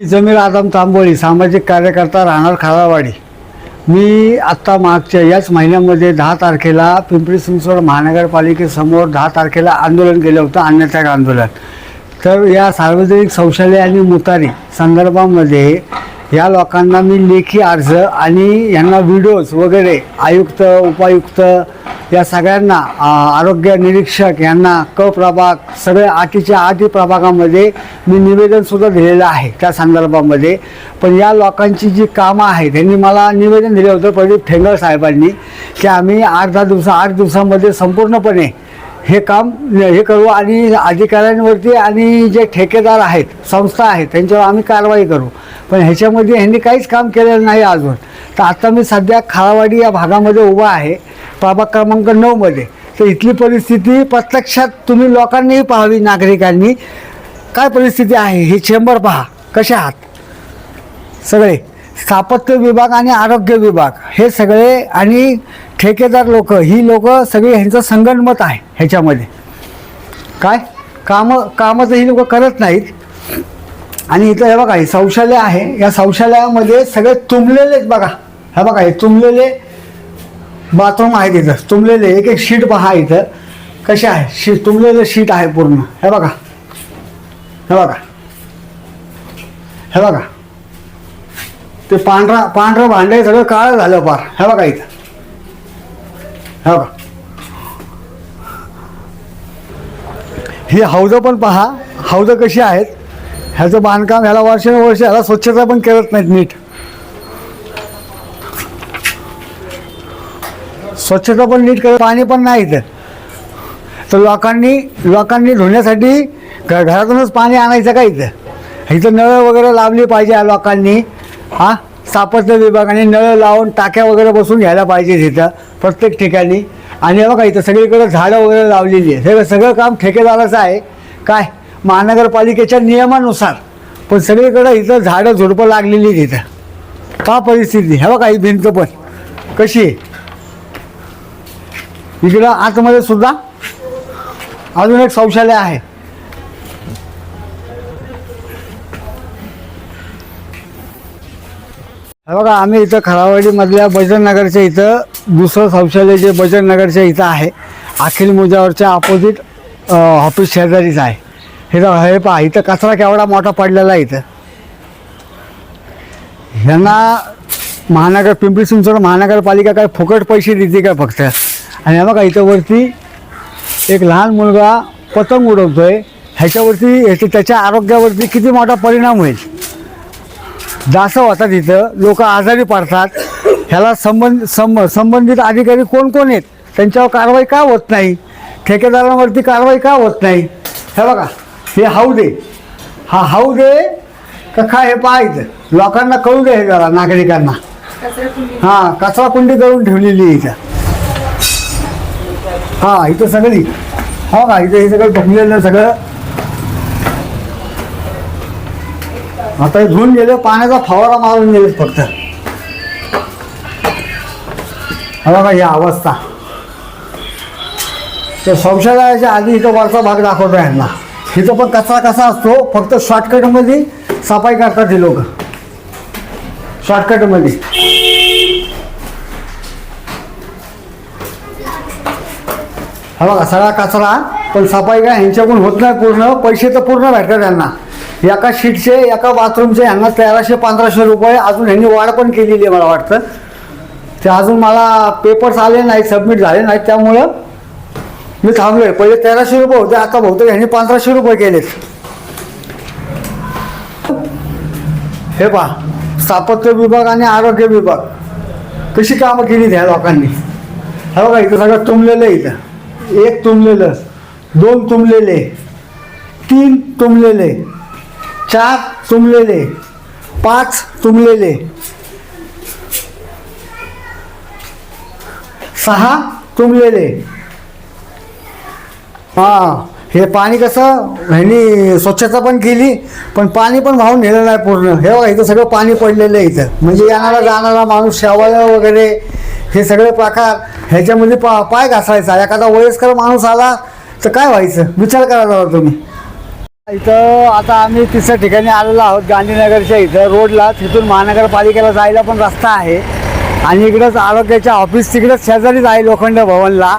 जमीर आदम तांबोळी सामाजिक कार्यकर्ता राहणार खारावाडी मी आत्ता मागच्या याच महिन्यामध्ये दहा तारखेला पिंपरी चिंचवड महानगरपालिकेसमोर दहा तारखेला आंदोलन केलं होतं अन्नत्याग आंदोलन. तर या सार्वजनिक शौचालय आणि मुतारी संदर्भामध्ये या लोकांना मी लेखी अर्ज आणि यांना व्हिडिओज वगैरे आयुक्त उपायुक्त या सगळ्यांना आरोग्य निरीक्षक यांना क प्रभाग सगळे आठीच्या आठी प्रभागामध्ये मी निवेदनसुद्धा दिलेलं आहे त्या संदर्भामध्ये. पण या लोकांची जी कामं आहेत त्यांनी मला निवेदन दिलं होतं प्रदीप ठेंगळ साहेबांनी की आम्ही आठ दहा दिवसा आठ दिवसामध्ये संपूर्णपणे हे काम हे करू आणि अधिकाऱ्यांवरती आणि जे ठेकेदार आहेत संस्था आहेत त्यांच्यावर आम्ही कारवाई करू. पण ह्याच्यामध्ये ह्यांनी काहीच काम केलेलं नाही अजून. तर आता मी सध्या खाळावाडी या भागामध्ये उभा आहे प्रभाग क्रमांक नऊमध्ये तर इथली परिस्थिती प्रत्यक्षात तुम्ही लोकांनीही पाहावी नागरिकांनी. काय परिस्थिती आहे? हे चेंबर पहा. कसे आहात? सगळे? स्थापत्य विभाग आणि आरोग्य विभाग हे सगळे आणि ठेकेदार लोक ही लोक सगळे ह्यांचं संगणमत आहे ह्याच्यामध्ये. काय? कामं कामं तर ही लोक करत नाहीत. आणि इथं हे बघा हे शौचालय आहे. या शौचालयामध्ये सगळे तुंबलेलेच बघा. हे बघा हे तुंबलेले बाथरूम आहेत इथं. तुंबलेले एक एक शीट पहा इथं. कसे आहे? शीट तुंबलेलं शीट आहे पूर्ण. हे बघा. हे बघा. हे बघा. ते पांढरा पांढरं भांडे सगळं काळं झालं पार हे बघा इथं. हे बघा. ही हौदं पण पहा. हौदं कशी आहेत? ह्याचं बांधकाम ह्याला वर्षानुवर्ष ह्याला स्वच्छता पण करत नाहीत नीट. स्वच्छता पण नीट करत पाणी पण नाही इथं. तर लोकांनी लोकांनी धुण्यासाठी घ घरातूनच पाणी आणायचं का इथं? इथं नळं वगैरे लावली पाहिजे या लोकांनी. हा? स्थापत्य विभागाने नळ लावून टाक्या वगैरे बसून घ्यायला पाहिजे तिथं प्रत्येक ठिकाणी. आणि बघा इथं सगळीकडे झाडं वगैरे लावलेली आहे सगळं सगळं काम ठेकेदाराचं आहे. काय? महानगरपालिकेच्या नियमानुसार. पण सगळीकडं इथं झाडं झुडपं लागलेली आहेत इथं. का परिस्थिती? हे बघा ही भिंत पण. कशी आहे? इकडं आतमध्ये सुद्धा अजून एक शौचालय आहे. बघा आम्ही इथं खरावाडीमधल्या बजरनगरच्या इथं दुसरं शौचालय जे बजरनगरच्या इथं आहे अखिल मुजावरच्या अपोजिट ऑफिस शेजारीच आहे. हे तर हे पहा इथं कचरा केवढा मोठा पडलेला आहे इथं. ह्यांना महानगर पिंपरी चिंचवड महानगरपालिका काय फुकट पैसे देते का फक्त? आणि हे बघा इथं वरती एक लहान मुलगा पतंग उडवतोय. ह्याच्यावरती ह्याच्या त्याच्या आरोग्यावरती किती मोठा परिणाम होईल? डासं होतात इथं. लोक आजारी पडतात. ह्याला संबंध संब संबंधित अधिकारी कोण कोण आहेत? त्यांच्यावर कारवाई का होत नाही? ठेकेदारांवरती कारवाई का होत नाही? हे बघा हे हाऊ दे. हा हाऊ दे का काय हे पाय इथं. लोकांना कळू दे हे जरा नागरिकांना. हां कचरा कुंडी करून ठेवलेली आहे इथं. हां इथं सगळी. हो का इथं हे सगळं ढकलेलं सगळं आता हे धुवून गेले पाण्याचा फवारा मारून गेले फक्त. हा बघा ही अवस्था. तर शौचालयाच्या आधी इथं वरचा भाग दाखवतो यांना. इथं पण कचरा कसा असतो फक्त शॉर्टकटमध्ये सफाई करतात हे लोक. शॉर्टकटमध्ये हा बघा सगळा कचरा पण सफाई काय ह्यांच्याकडून होत नाही पूर्ण पैसे तर पूर्ण भेटतात त्यांना एका शीटचे एका बाथरूमचे यांना तेराशे पंधराशे रुपये अजून ह्यांनी वाढ पण केलेली आहे मला वाटतं. ते अजून मला पेपर्स आले नाहीत सबमिट झाले नाहीत त्यामुळं मी थांबलोय. पहिले तेराशे रुपये होते आता बहुतेक ह्यांनी पंधराशे रुपये केलेत. हे पहा स्थापत्य विभाग आणि आरोग्य विभाग कशी कामं केली ह्या लोकांनी? हे बघा इथं सगळं तुंबलेलं आहे इथं. एक तुंबलेलं दोन तुंबलेले तीन तुंबलेले. चार तुंबलेले पाच तुंबलेले सहा तुंबलेले हां हे पाणी कसं ह्यांनी स्वच्छता पण केली पण पाणी पण वाहून नेलं नाही पूर्ण. हे बघा इथं सगळं पाणी पडलेलं आहे इथं. म्हणजे येणारा जाणारा माणूस शेवाळं वगैरे हे सगळे प्रकार ह्याच्यामध्ये पा पाय घासायचा. एखादा वयस्कर माणूस आला तर काय व्हायचं? विचार करा जरा तुम्ही. इथं आता आम्ही तिसऱ्या ठिकाणी आलेलो आहोत गांधीनगरच्या इथं. रोडला तिथून महानगरपालिकेला जायला पण रस्ता आहे. आणि इकडंच आरोग्याच्या ऑफिस तिकडंच शेजारीच आहे लोखंड भवनला.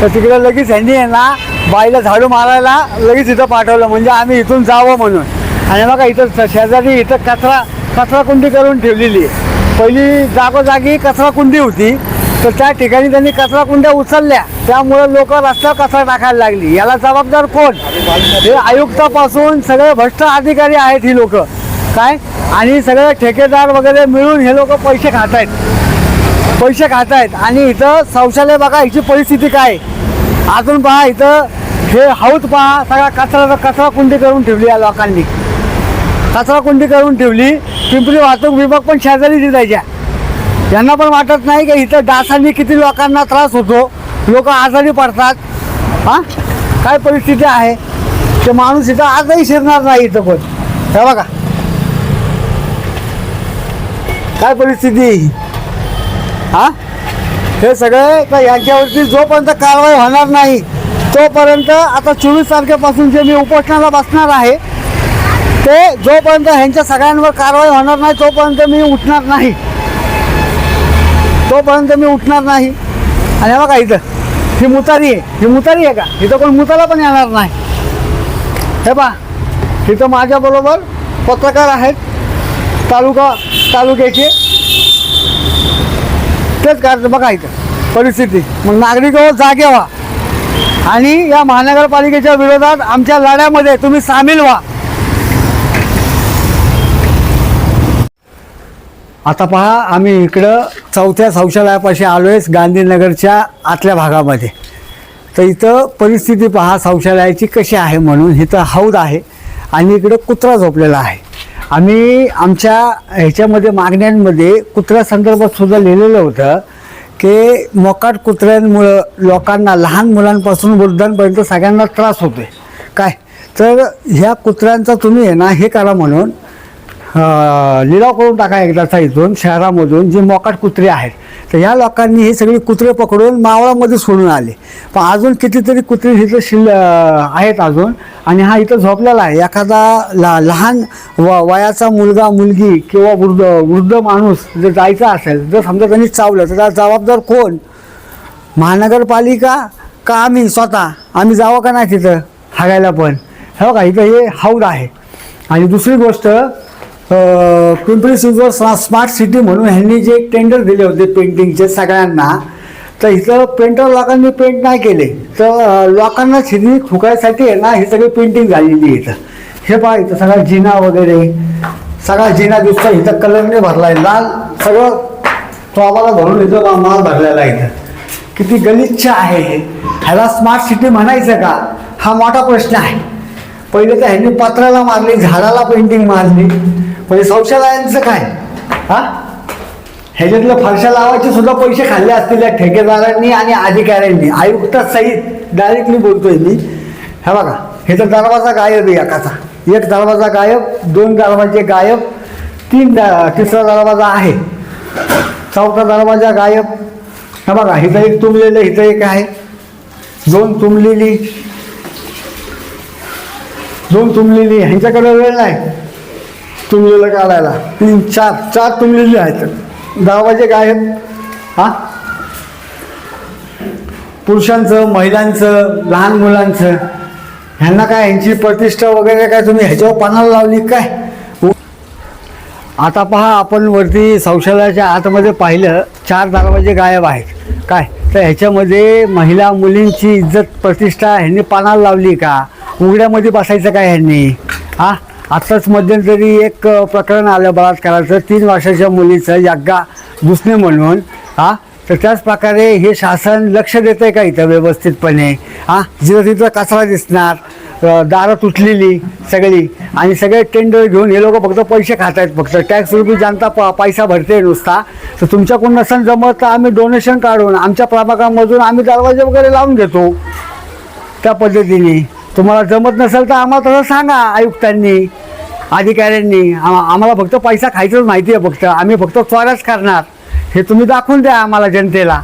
तर तिकडं लगेच ह्यांनी आहे ना बाईला झाडू मारायला लगेच इथं पाठवलं. म्हणजे आम्ही इथून जावं म्हणून. आणि बघा इथं शेजारी इथं कचरा कचरा कुंडी करून ठेवलेली आहे. पहिली जागोजागी कचरा कुंडी होती. तर त्या ठिकाणी त्यांनी कचरा कुंड्या उचलल्या. त्यामुळे लोक रस्त्यावर कचरा टाकायला लागली. याला जबाबदार कोण? हे आयुक्तापासून सगळे भ्रष्ट अधिकारी आहेत ही लोक. काय? आणि सगळे ठेकेदार वगैरे मिळून हे लोक पैसे खात आहेत पैसे खात आहेत आणि इथं शौचालय बघा हिची परिस्थिती काय? अजून पहा इथं हे हौद पहा सगळा कचरा कचरा कुंडी करून ठेवली या लोकांनी. कचरा कुंडी करून ठेवली. पिंपरी वाहतूक विभाग पण शेजारी द्यायच्या यांना पण वाटत नाही की इथं डासांनी किती लोकांना त्रास होतो लोक आजारी पडतात. हां? काय परिस्थिती आहे? ते माणूस इथं आजही शिरणार नाही इथं पण. हे बघा. काय परिस्थिती? हां? हे सगळे तर यांच्यावरती जोपर्यंत कारवाई होणार नाही तोपर्यंत आता चोवीस तारखेपासून जे मी उपोषणाला बसणार आहे ते जोपर्यंत ह्यांच्या सगळ्यांवर कारवाई होणार नाही तोपर्यंत मी उठणार नाही. तोपर्यंत मी उठणार नाही. आणि बघा इथं ही मुतारी आहे. ही मुतारी आहे का? इथं कोण मुताला पण येणार नाही. हे पा इथं माझ्याबरोबर पत्रकार आहेत तालुका तालुक्याचे. तेच करतं बघा इथं परिस्थिती. मग नागरिक जागे व्हा आणि या महानगरपालिकेच्या विरोधात आमच्या लढ्यामध्ये तुम्ही सामील व्हा. आता पहा आम्ही इकडं चौथ्या शौचालयापाशी आलो आहे गांधीनगरच्या आतल्या भागामध्ये. तर इथं परिस्थिती पहा शौचालयाची कशी आहे म्हणून. इथं हौद आहे आणि इकडं कुत्रा झोपलेला आहे. आम्ही आमच्या ह्याच्यामध्ये मागण्यांमध्ये कुत्र्यासंदर्भात सुद्धा लिहिलेलं होतं की मोकाट कुत्र्यांमुळं लोकांना लहान मुलांपासून वृद्धांपर्यंत सगळ्यांना त्रास होतो आहे काय? तर ह्या कुत्र्यांचा तुम्ही आहे ना हे करा म्हणून लिलाव करून टाका एकदाचा इथून शहरामधून जे मोकाट कुत्रे आहेत. तर ह्या लोकांनी हे सगळे कुत्रे पकडून मावळामध्ये सोडून आले. पण अजून कितीतरी कुत्रे इथं शिल आहेत अजून. आणि हा इथं झोपलेला आहे. एखादा ला लहान व वयाचा मुलगा मुलगी किंवा वृद्ध वृद्ध माणूस जर जायचा असेल जर समजा त्यांनी चावलं तर त्याला जबाबदार कोण? महानगरपालिका का आम्ही स्वतः? आम्ही जावं का नाही तिथं हागायला पण? हो का? इथं हे हौद आहे. आणि दुसरी गोष्ट पिंपरी चिंचवड स्मार्ट सिटी म्हणून ह्यांनी जे टेंडर दिले होते पेंटिंगचे सगळ्यांना तर इथं पेंटर लोकांनी पेंट नाही केले. तर लोकांना शिरी फुकायसाठी आहे ना ही सगळी पेंटिंग झालेली इथं. हे पहा इथं सगळा जिना वगैरे. सगळा जिना दिसतो इथं कलरने भरला आहे लाल सगळं तो आम्हाला भरून इथं माल भरलेला आहे इथं. किती गलिच्छ आहे हे. ह्याला स्मार्ट सिटी म्हणायचं का? हा मोठा प्रश्न आहे. पहिले तर ह्यांनी पत्राला मारली झाडाला पेंटिंग मारली. पण शौचालयांचं काय? हा? ह्याच्यातलं फरशा लावायचे सुद्धा पैसे खाल्ले असतील या ठेकेदारांनी आणि अधिकाऱ्यांनी. आयुक्त सहित डायरेक्टली बोलतोय मी. हे बघा हे तर दरवाजा गायब आहे एकाचा. एक दरवाजा गायब दोन दरवाजे गायब तीन तिसरा दरवाजा आहे. चौथा दरवाजा गायब. हे बघा हिथं एक तुंबलेलं हिथं एक आहे. दोन तुंबलेली. दोन तुंबलेली. ह्यांच्याकडे वेळ नाही. तुंबलेलं काढायला. तीन चार चार तुंबलेले आहेत. दरवाजे गायब हा? पुरुषांचं महिलांचं लहान मुलांचं ह्यांना काय ह्यांची प्रतिष्ठा वगैरे काय तुम्ही ह्याच्यावर पानाला लावली काय? आता पहा आपण वरती शौचालयाच्या आतमध्ये पाहिलं चार दरवाजे गायब आहेत. काय? तर ह्याच्यामध्ये महिला मुलींची इज्जत प्रतिष्ठा ह्यांनी पानाला लावली का? उघड्यामध्ये बसायचं काय ह्यांनी? हा? आत्ताच मध्यंतरी एक प्रकरण आलं बलात्काराचं तीन वर्षाच्या मुलीचं यग्गा दुसणे म्हणून. हा? तर त्याच प्रकारे हे शासन लक्ष देतं आहे का इथं व्यवस्थितपणे? हा? जिथं तिथं कचरा दिसणार दारं तुटलेली सगळी. आणि सगळे टेंडर घेऊन हे लोक फक्त पैसे खात आहेत फक्त. टॅक्स रुपी जनता प पैसा भरते नुसता. तर तुमच्याकडून नसेल जमत तर आम्ही डोनेशन काढून आमच्या प्रभागामधून आम्ही दरवाजे वगैरे लावून घेतो त्या पद्धतीने. तुम्हाला जमत नसेल तर आम्हाला तसं सांगा आयुक्तांनी अधिकाऱ्यांनी. आम- आम्हाला फक्त पैसा खायचंच माहिती आहे फक्त. आम्ही फक्त चोऱ्याच करणार. हे तुम्ही दाखवून द्या आम्हाला जनतेला.